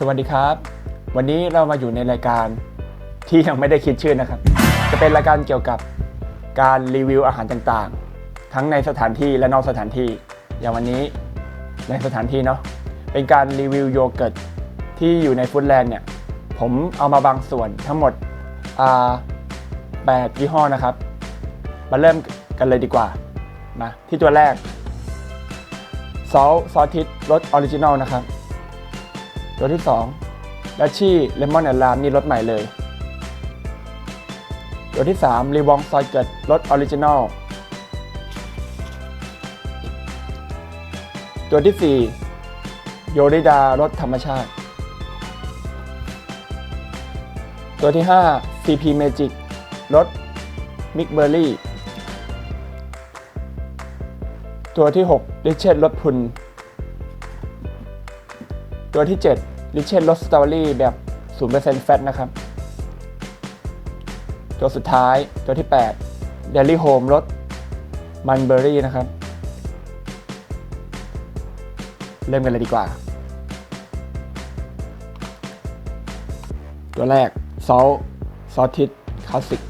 สวัสดีครับ วันนี้เรามาอยู่ในรายการที่ยังไม่ได้คิดชื่อนะครับ จะเป็นรายการเกี่ยวกับการรีวิวอาหารต่างๆ ทั้งในสถานที่และนอกสถานที่ อย่างวันนี้ในสถานที่เนาะเป็นการรีวิวโยเกิร์ตที่อยู่ในฟู้ดแลนด์เนี่ยผมเอามาบางส่วนทั้งหมดอ่าแปดยี่ห้อนะครับ มาเริ่มกันเลยดีกว่ามาที่ตัวแรกซอสซอสทิสรสออริจินอลนะครับ ตัวที่2ดัชชี่เลมอนแอนด์ลามนี่รสใหม่เลย ตัวที่3รีวองซอยเกิดรสออริจินอลตัวที่ 4 โยริดารสธรรมชาติ ตัวที่ 5 CP Magic รสมิกเบอร์รี่ ตัวที่6ลิเชตรสพรุน ตัวที่7ลิเชนรสสตอเบอรี่แบบ 0%แฟตนะครับ ตัวสุดท้ายตัวที่ 8 Daily Home รสมันเบอร์รี่นะครับ เริ่มกันเลยดีกว่า ตัวแรกซอสซอสทิสคลาสสิก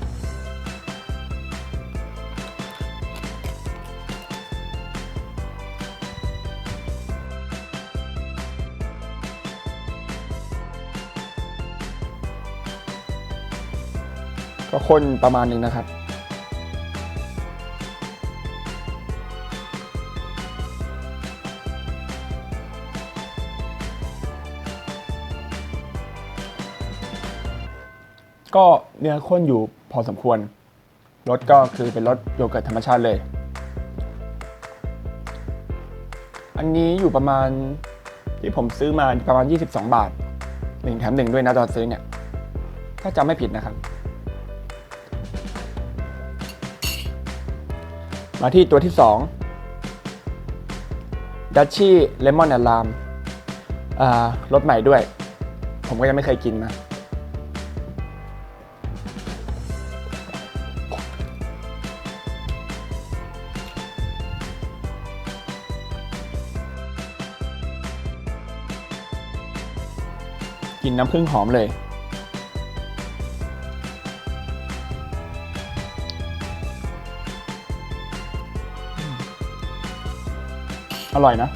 ข้นประมาณหนึ่งนะครับ ก็เนื้อข้นอยู่พอสมควรรสก็คือเป็นรสโยเกิร์ตธรรมชาติเลย อันนี้อยู่ประมาณที่ผมซื้อมาประมาณ 22 บาทหนึ่งแถมหนึ่งด้วยนะตอนซื้อเนี่ย ถ้าจำไม่ผิดนะครับ มาที่ตัวที่ 2 ดัชชี่เลมอนแอนลามรสใหม่ด้วย ผมก็ยังไม่เคยกินนะกลินน้ำผึ้งหอมเลย อร่อยนะ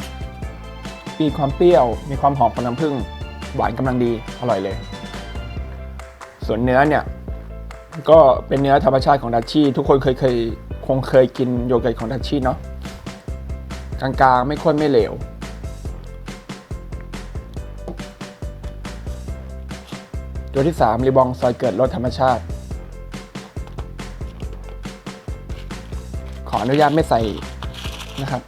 มีความเปรี้ยว มีความหอมของน้ำผึ้ง หวานกำลังดี อร่อยเลย ส่วนเนื้อเนี่ย ก็เป็นเนื้อธรรมชาติของดัชชี่ ทุกคนเคยเคยคงเคยกินโยเกิร์ตของดัชชี่เนาะ กลางๆ ไม่ข้นไม่เหลว ตัวที่ 3 รีบองซอยเกิดรสธรรมชาติ ขออนุญาตไม่ใส่นะครับ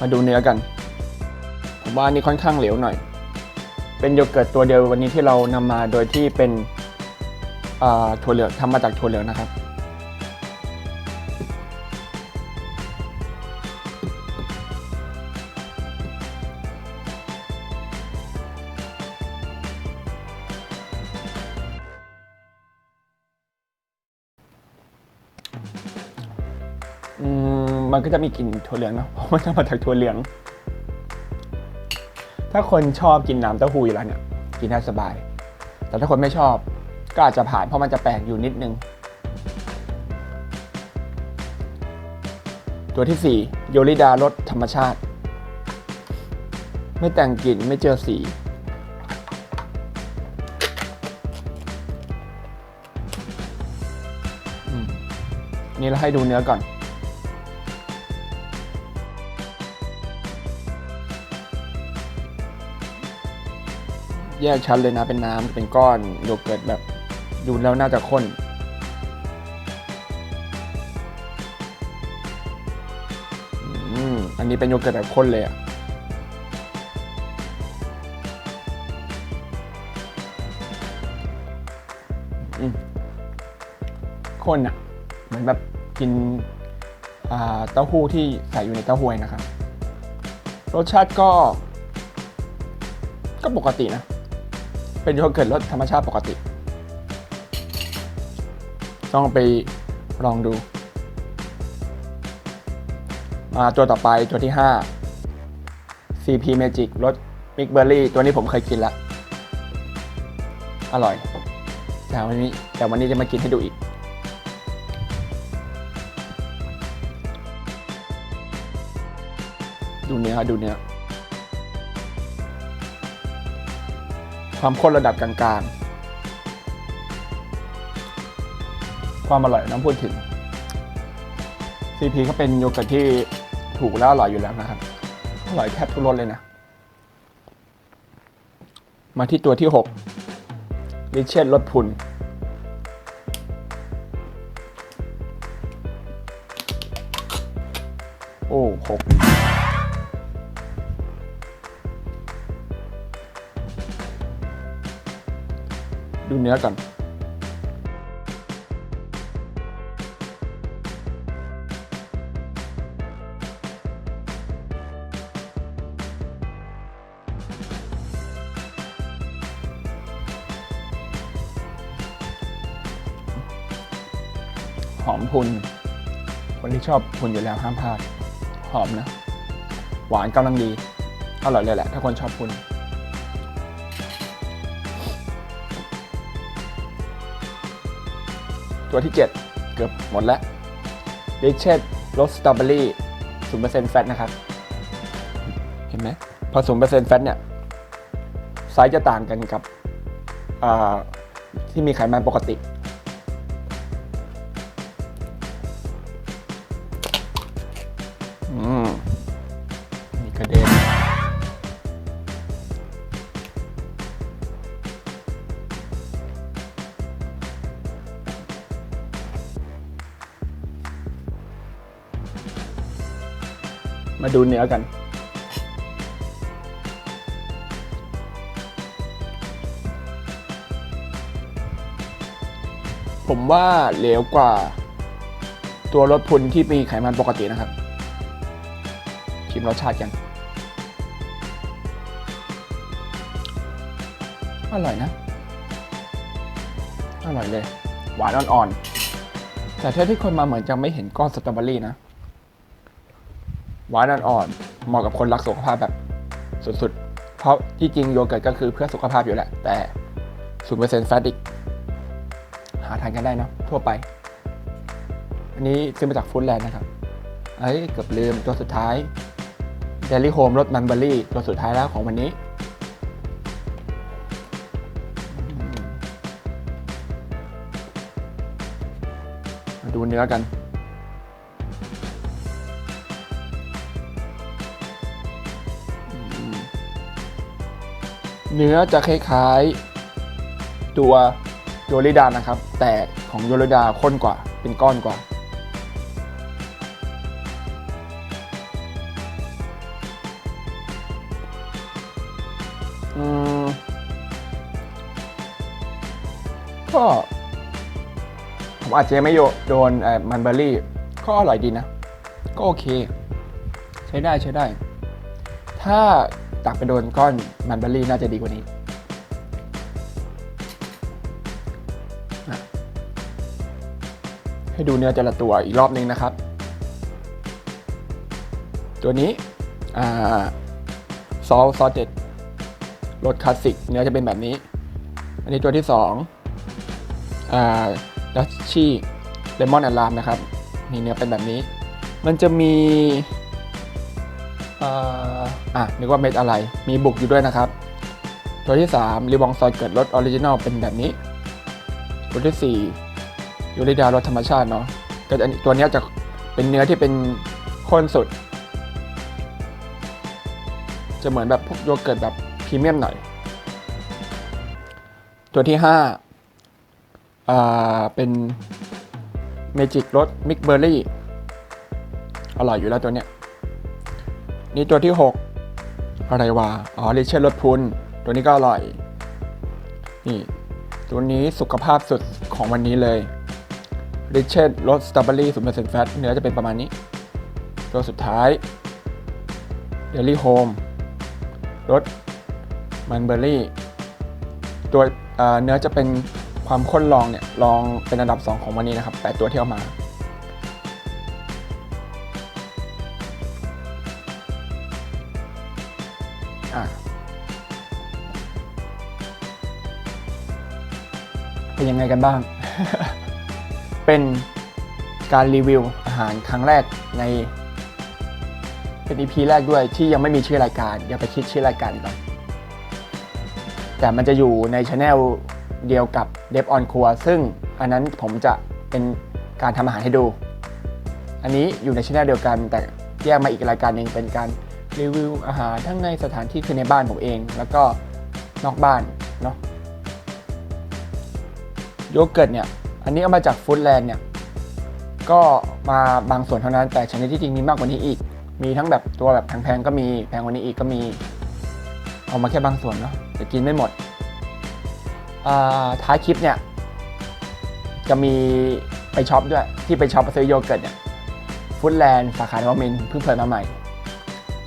มาดูเนื้อกัน ผมว่านี่ค่อนข้างเหลวหน่อย เป็นโยเกิร์ตตัวเดียววันนี้ที่เรานำมาโดยที่เป็นถั่วเหลืองทำมาจากถั่วเหลืองนะครับ มันก็จะมีกลิ่นถั่วเหลืองเนาะเพราะมันจะมาจากถั่วเหลือง ถ้าคนชอบกินน้ำเต้าหู้อยู่แล้วเนี่ยกินได้สบาย แต่ถ้าคนไม่ชอบก็อาจจะผ่านเพราะมันจะแปลกอยู่นิดนึง ตัวที่ 4 โยริดารสธรรมชาติ ไม่แต่งกลิ่นไม่เจอสีนี่เราให้ดูเนื้อก่อน แยกชั้นเลยนะเป็นน้ำเป็นก้อนโยเกิร์ตแบบดูแล้วน่าจะข้นอันนี้เป็นโยเกิร์ตแบบข้นเลยอะข้นอะเหมือนแบบกินเต้าหู้ที่ใส่อยู่ในเต้าหวยนะครับ รสชาติก็ ก็ปกตินะ เป็นโยเกิร์ตรสธรรมชาติปกติ ต้องไปลองดู มาตัวต่อไปตัวที่ 5 CP Magic รสมิกเบอร์รี่ตัวนี้ผมเคยกินแล้วอร่อยแต่วันนี้แต่วันนี้จะมากินให้ดูอีกดูเนื้อดูเนื้อ ความข้นระดับกลางๆ ความอร่อยน้ำพูดถึง CP ก็เป็นโยเกิร์ตที่ถูกแล้วอร่อยอยู่แล้วนะครับ อร่อยแทบทุกรสเลยนะ มาที่ตัวที่ 6 ลิเชนรสพุนโอ้หก ดูเนื้อก่อนหอมพุน คนที่ชอบพุนอยู่แล้วห้ามพลาด หอมนะ หวานกำลังดี อร่อยเลยแหละ ถ้าคนชอบพุน ตัวที่ 7 เกือบหมดแล้วดิเชตรสสตรอเบอรี่ศูนเปอร์เซ็นต์แฟตนะครับ เห็นไหมพอศูนเปอร์เซ็นต์แฟตเนี่ย ไซส์จะต่างกันกับที่มีไขมันปกติ มาดูเนื้อกัน ผมว่าเหลวกว่า ตัวรสพุนที่มีไขมันปกตินะครับ ชิมรสชาติกัน อร่อยนะ อร่อยเลย หวานอ่อนๆแต่เท่าที่คนมาเหมือนจะไม่เห็นก้อนสตรอเบอรี่นะ หวานอ่อนๆเหมาะกับคนรักสุขภาพแบบสุดๆ เพราะที่จริงโยเกิร์ตก็คือเพื่อสุขภาพอยู่แหละ แต่ศูนย์เปอร์เซ็นต์แฟตอีกหาทานกันได้เนะทั่วไป อันนี้ซื้อมาจากฟู้ดแลนด์นะครับ เอ้ยเกือบลืมตัวสุดท้ายเดลี่โฮมรสมันเบอรี่ ตัวสุดท้ายแล้วของวันนี้ มาดูเนื้อกัน เนื้อจะคล้ายๆตัวโยริดานะครับ แต่ของโยริดาข้นกว่าเป็นก้อนกว่า ก็ผมอาจจะไม่โยดนมันเบอร์รี่ก็อร่อยดีนะ ก็โอเค ใช้ได้ใช้ได้ ถ้า ตักไปโดนก้อนมันเบอร์รี่น่าจะดีกว่านี้ให้ดูเนื้อแต่ละตัวอีกรอบนึงนะครับ ตัวนี้ซอสซอสเด็ดรสคลาสสิกเนื้อจะเป็นแบบนี้ อันนี้ตัวที่2อ่าดัชชี่เลมอนแอนลามนะครับนี่เนื้อเป็นแบบนี้ มันจะมี อ่าอะนึกว่าเม็ดอะไร มีบุกอยู่ด้วยนะครับ ตัวที่ 3รีบองซอยเกิดรสออริจินอลเป็นแบบนี้ ตัวที่4ยูริดารสธรรมชาติเนาะก็อันตัวเนี้ยจะเป็นเนื้อที่เป็นข้นสุด จะเหมือนแบบพวกโยเกิร์ตแบบพรีเมียมหน่อย ตัวที่5อ่าเป็นเมจิกรสมิกเบอร์รี่ อร่อยอยู่แล้วตัวเนี้ย นี่ตัวที่ 6 อะไรวะ อ๋อลิเชนรสพุนตัวนี้ก็อร่อย นี่ตัวนี้สุขภาพสุดของวันนี้เลยริเชนรสสตรอเบอรี่ศูนย์เปอร์เซ็นต์แฟตเนื้อจะเป็นประมาณนี้ ตัวสุดท้ายเดลี่โฮมรสมันเบอร์รี่ ตัวเนื้อจะเป็นความข้นรองเนี่ยรองเป็นอันดับ 2 ของวันนี้นะครับแปดตัวที่เอามา ยังไงกันบ้าง เป็นการรีวิวอาหารครั้งแรกใน เป็น EP แรกด้วยที่ยังไม่มีชื่อรายการ อย่าไปคิดชื่อรายการก่อนแต่มันจะอยู่ในช anel เดียวกับ d e v on ครัวซึ่งอันนั้นผมจะเป็นการทำอาหารให้ดู อันนี้อยู่ในช anel เดียวกัน แต่แยกมาอีกรายการหนึ่งเป็นการรีวิวอาหารทั้งในสถานที่คือในบ้านผมเอง แล้วก็นอกบ้านเนาะ โยเกิร์ตเนี่ย อันนี้เอามาจากฟู้ดแลนด์เนี่ย ก็มาบางส่วนเท่านั้น แต่ชนิดที่จริงมีมากกว่านี้อีก มีทั้งแบบตัวแบบแพงๆก็มี แพงกว่านี้อีกก็มี เอามาแค่บางส่วนเนาะจะกินไม่หมดอ่าท้ายคลิปเนี่ย จะมีไปช็อปด้วย ที่ไปช็อปซื้อโยเกิร์ตเนี่ยฟู้ดแลนด์สาขานวมินเพิ่งเปิดมาใหม่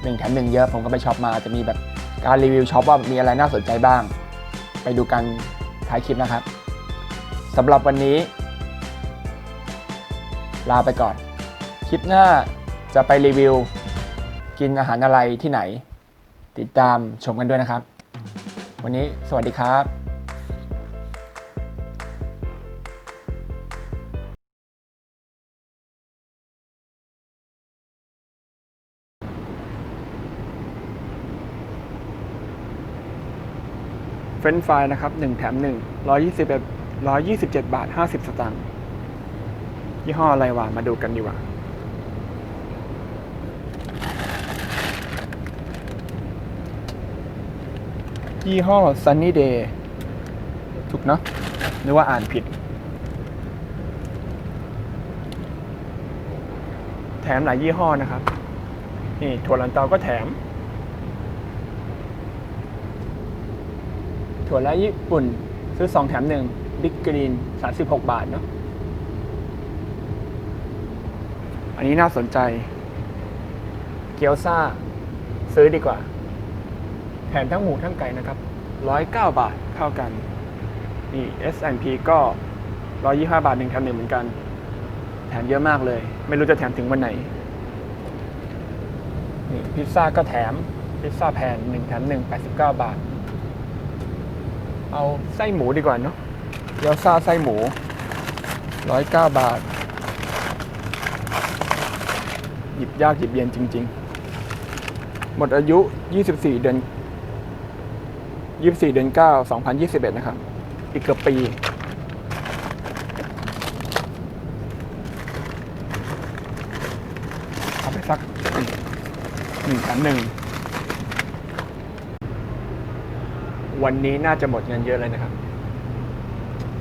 หนึ่งแถมหนึ่งเยอะผมก็ไปช็อปมาจะมีแบบการรีวิวช็อปว่ามีอะไรน่าสนใจบ้าง ไปดูกันท้ายคลิปนะครับ สำหรับวันนี้ ลาไปก่อน คลิปหน้าจะไปรีวิว กินอาหารอะไรที่ไหน ติดตามชมกันด้วยนะครับ วันนี้สวัสดีครับเฟรนช์ฟรายนะครับ 1 แถม 1 121 127 บาท 50 สตางค์ยี่ห้ออะไรวะ มาดูกันดีกว่า ยี่ห้อ Sunny Day ถูกเนาะหรือว่าอ่านผิด แถมหลายยี่ห้อนะครับ นี่ถั่วลันเตาก็แถม ถั่วและญี่ปุ่นซื้อ2แถม1 บิ๊กกรีน36 บาทเนาะอันนี้น่าสนใจ เกี๊ยวซ่า ซื้อดีกว่า แถมทั้งหมูทั้งไก่นะครับ 109 บาทเท่ากัน นี่ S&P ก็ 125 บาท1แถม1เหมือนกัน แถมเยอะมากเลย ไม่รู้จะแถมถึงวันไหน นี่พิซซ่าก็แถม พิซซ่าแผ่น1แถม1 89 บาท เอาไส้หมูดีกว่าเนาะ เกี๊ยวซ่าไส้หมู109บาท หยิบยากหยิบเย็นจริง ๆ หมดอายุ 24 เดือน 24 เดือน 9 2021 นะครับ อีกเกือบปี เอาไปสักหนึ่งแถมหนึ่งวันนี้น่าจะหมดเงินเยอะเลยนะครับ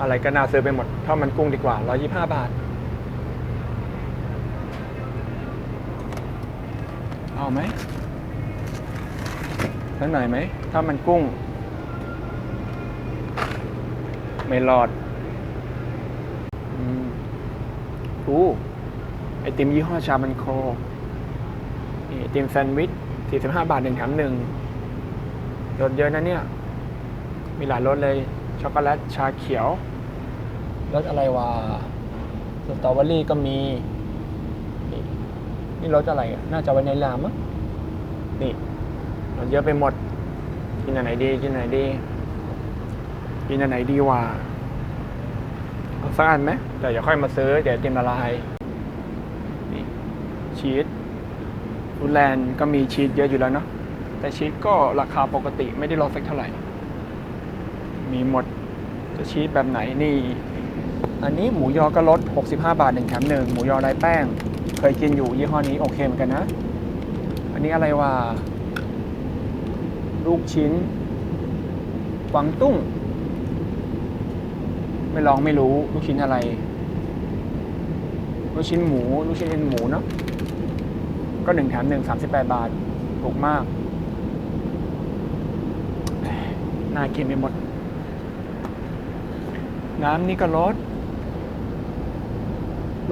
อะไรก็น่าซื้อไปหมดถ้ามันกุ้งดีกว่า 125 บาท เอาไหมสักหน่อยไหม ถ้ามันกุ้ง ไม่รอดอืมอู้ไอติมยี่ห้อชาบันโคไอติมแซนด์วิช 45 บาทหนึ่งแถมหนึ่งรสเยอะนะเนี่ย มีหลายรสเลย ช็อกโกแลต ชาเขียว รสอะไรวะสตรอเบอรี่ก็มี นี่นี่รสอะไรอะน่าจะวานิลลามั้งนี่รสเยอะไปหมด กินอันไหนดี กินอันไหนดี กินอันไหนดีวะเอาสักอันไหมแต่เดี๋ยวค่อยมาซื้อ เดี๋ยวเตรียมละลายนี่ชีสฟูแลนด์ก็มีชีสเยอะอยู่แล้วเนาะแต่ชีสก็ราคาปกติไม่ได้ลดสักเท่าไหร่ มีหมดจะชีสแบบไหนนี่ อันนี้หมูยอก็ลด 65 บาทหนึ่งแถมหนึ่งหมูยอไร้แป้ง เคยกินอยู่ยี่ห้อนี้โอเคเหมือนกันนะ อันนี้อะไรวะลูกชิ้นกวางตุ้ง ไม่ลองไม่รู้ลูกชิ้นอะไร ลูกชิ้นหมู ลูกชิ้นเอ็นหมูเนาะก็หนึ่งแถมหนึ่งสามสิบแปดบาทถูกมาก น่ากินไปหมด น้ำนี่ก็ลด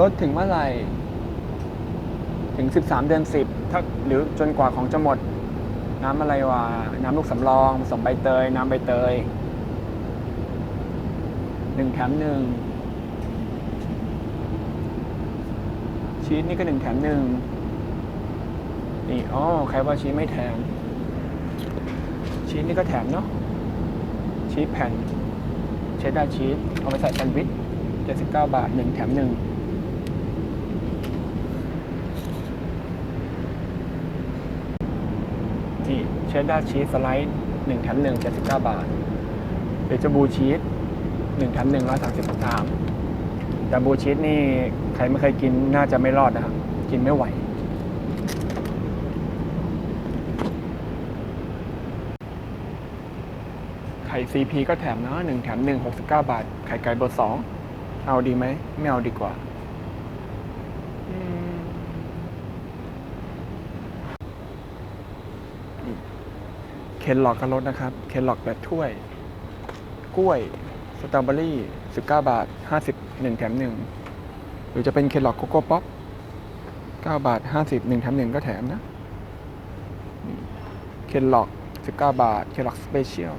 ลดถึงเมื่อไหร่ ถึง 13 เดือน 10ถ้าหรือจนกว่าของจะหมด น้ำอะไรวะ น้ำลูกสำรองผสมใบเตย น้ำใบเตยหนึ่งแถมหนึ่งชีสนี่ก็หนึ่งแถมหนึ่งนี่อ๋อใครว่าชีสไม่แถม ชีสนี่ก็แถมเนาะชีสแผ่นเชดดาร์ชีสเอาไปใส่แซนด์วิช 79 บาท 1 แถม 1 นี่เชดดาร์ชีสสไลด์1แถม1 79 บาทเบจบูชีส1แถม1 133แต่บูชีสนี่ใครไม่เคยกินน่าจะไม่รอดนะครับ กินไม่ไหว ไข่ซีพีก็แถมนะหนึ่งแถมหนึ่งหกสิบเก้าบาท ไข่ไก่เบอร์สองเอาดีไหม ไม่เอาดีกว่าอืมนี่เคนหลอกกันลดนะครับ เคนหลอกแบบถ้วย กล้วย สตรอเบอรี่สิบเก้าบาทห้าสิบหนึ่งแถมหนึ่งหรือจะเป็นเคนหลอกโกโก้ป๊อปเก้าบาทห้าสิบหนึ่งแถมหนึ่งก็แถมนะ เคนหลอกสิบเก้าบาท เคนหลอกสเปเชียล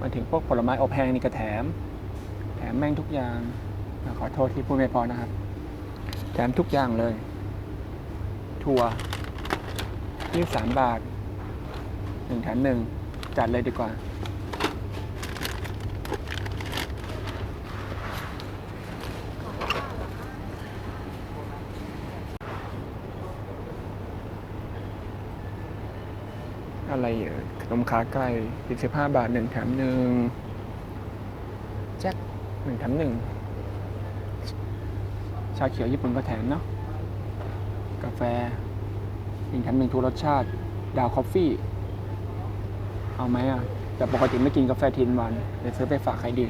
มาถึงพวกผลไม้อบแห้งนี่ก็แถม แถมแม่งทุกอย่าง ขอโทษที่พูดไม่พอนะครับ แถมทุกอย่างเลย ถั่วยี่สามบาท หนึ่งแถมหนึ่งจัดเลยดีกว่า อะไรเอ่ยขนมขาไก่45บาทหนึ่งแถมหนึ่งแจ็คหนึ่งแถมหนึ่งชาเขียวญี่ปุ่นก็แถมเนาะกาแฟหนึ่งแถมหนึ่งทุกรสชาติ ดาวคอฟฟี่ เอาไหมอะ แต่ปกติไม่กินกาแฟทินวันเดี๋ยวซื้อไปฝากใครดี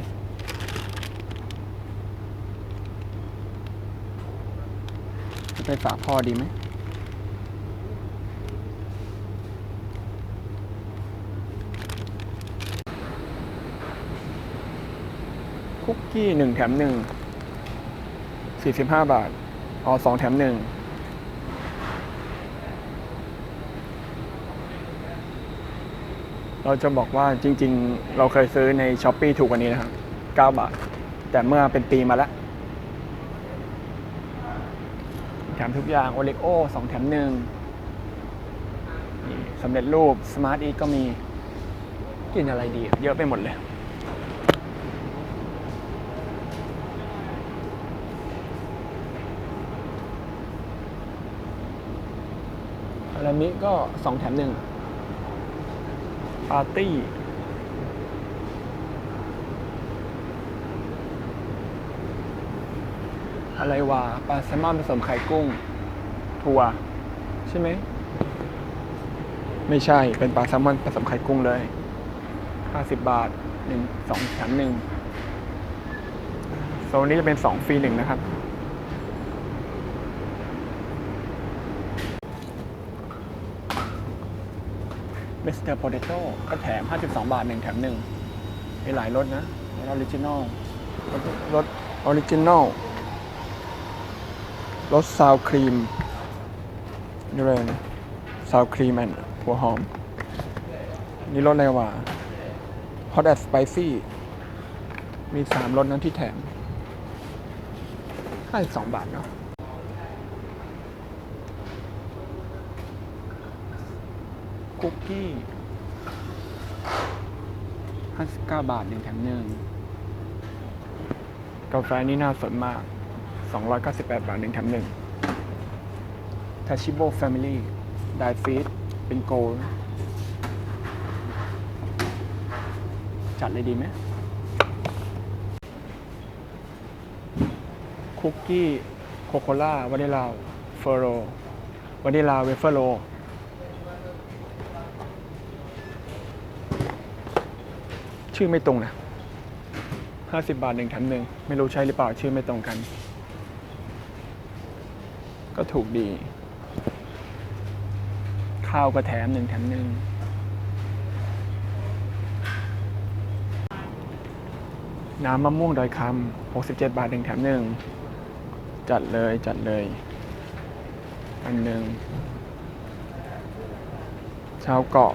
ไปฝากพ่อดีไหมคุกกี้หนึ่งแถมหนึ่งสี่สิบห้าบาท อ๋อสองแถมหนึ่ง เราจะบอกว่าจริง ๆ เราเคยซื้อในช้อปปีถูกกว่านี้นะครับเก้าบาท แต่เมื่อเป็นปีมาแล้วแถมทุกอย่างโอเลโอสองแถมหนึ่งนี่สำเร็จรูปสมาร์ทอีก็มีกินอะไรดี เยอะไปหมดเลยอารามิก็สองแถมหนึ่ง ปาร์ตี้อะไรวะปลาแซลมอนผสมไข่กุ้ง ถั่ว ใช่ไหม ไม่ใช่เป็นปลาแซลมอนผสมไข่กุ้งเลยห้าสิบบาทหนึ่งสองแถมหนึ่งโซนนี้จะเป็นสองฟรีหนึ่งนะครับ มิสเต อร์โปเตโต้ก็แถม 52 บาท 1 แถม1มีหลายรสนะรสออริจินอลรสออริจินอลรสซาวครีมนี่เลยนะซาวครีมแอนหัวหอม นี่รสอะไรวะ Hot and Spicy มี3รสนั้นที่แถม52บาทเนาะคุกกี้ 59 บาทหนึ่งแถมหนึ่งกาแฟนี่น่าสนมาก 298 บาทหนึ่งแถมหนึ่งทาชิโบแฟมิลี่ไดฟีดเป็นโกลจัดเลยดีไหมคุกกี้ โคโคล่าวานิลาเฟอร์โรวานิลาเวเฟอร์โร ชื่อไม่ตรงนะห้าสิบาทหนึ่งแถมหนึ่งไม่รู้ใช่หรือเปล่าชื่อไม่ตรงกัน ก็ถูกดี ข้าวก็แถมหนึ่งแถมหนึ่งน้ำมะม่วงดอยคำหกสิบเจ็ดบาทหนึ่งแถมหนึ่งจัดเลยจัดเลย อันหนึ่งชาวเกาะ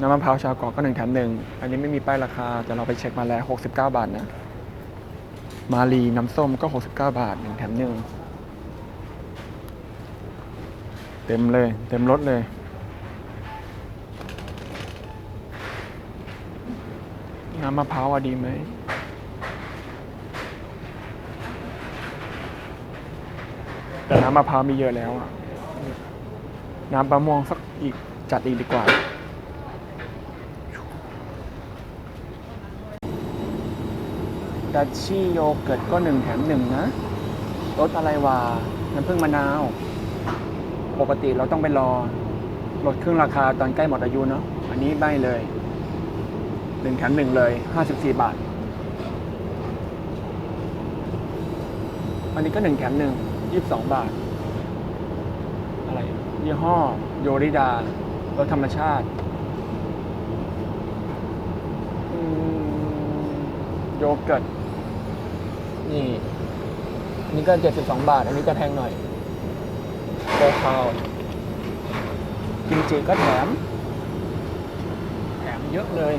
น้ำมะพร้าวชาวเกาะก็หนึ่งแถมหนึ่งอันนี้ไม่มีป้ายราคา แต่เราไปเช็คมาแล้ว 69 บาทนะ มาลีน้ำส้มก็ 69 บาทหนึ่งแถมหนึ่งเต็มเลย เต็มรถเลยน้ำมะพร้าวดีไหม แต่น้ำมะพร้าวมีเยอะแล้วอะน้ำมะม่วงสักอีกจัดอีกดีกว่า ดัชชี่โยเกิร์ตก็หนึ่งแถมหนึ่งนะรสอะไรวะน้ำผึ้งมะนาว ปกติเราต้องไปรอลดครึ่งราคาตอนใกล้หมดอายุเนาะอันนี้ไม่เลยหนึ่งแถมหนึ่งเลยห้าสิบสี่บาท อันนี้ก็หนึ่งแถมหนึ่งยี่สิบสองบาท อะไร ยี่ห้อ โยริดารสธรรมชาติโยเกิร์ต นี่นี่ก็เจ็ดสิบสองบาท อันนี้จะแพงหน่อยโคคาวกิมจิก็แถม แถมเยอะเลย